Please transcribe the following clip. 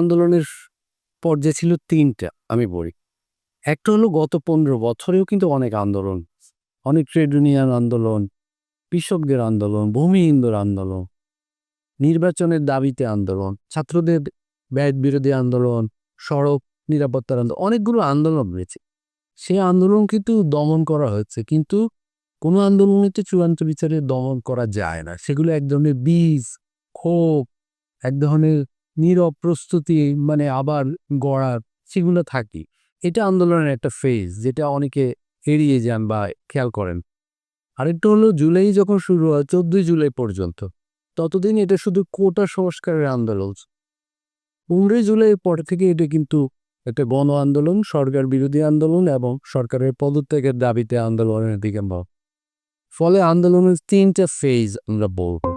আন্দোলনের পর্যায়ে ছিল তিনটা, আমি বলি। একটা হলো গত পনেরো বছরেও কিন্তু অনেক আন্দোলন। অনেক ট্রেড ইউনিয়ন আন্দোলন, কৃষকদের আন্দোলন, ভূমিহীনদের আন্দোলন, নির্বাচনের দাবিতে আন্দোলন, ছাত্রদের ব্যয় বিরোধী আন্দোলন, সড়ক নিরাপত্তার আন্দোলন, অনেকগুলো আন্দোলন রয়েছে। সেই আন্দোলন কিন্তু দমন করা হয়েছে, কিন্তু কোনো আন্দোলনেতে চূড়ান্ত বিচারে দমন করা যায় না। সেগুলো এক ধরনের বীজ, ক্ষোভ, এক ধরনের নীরব প্রস্তুতি মানে আবার গড়ার, সেগুলো থাকি। এটা আন্দোলনের একটা ফেজ যেটা অনেকে এড়িয়ে যান বা খেয়াল করেন। আরেকটা হলো জুলাই যখন শুরু হয়, চোদ্দই জুলাই পর্যন্ত, ততদিন এটা শুধু কোটা সংস্কারের আন্দোলন। পনেরোই জুলাই পর থেকে এটা কিন্তু একটা গণ আন্দোলন, সরকার বিরোধী আন্দোলন এবং সরকারের পদত্যাগের দাবিতে আন্দোলনের দিকে ফলে আন্দোলনের তিনটা ফেজ আমরা বলব।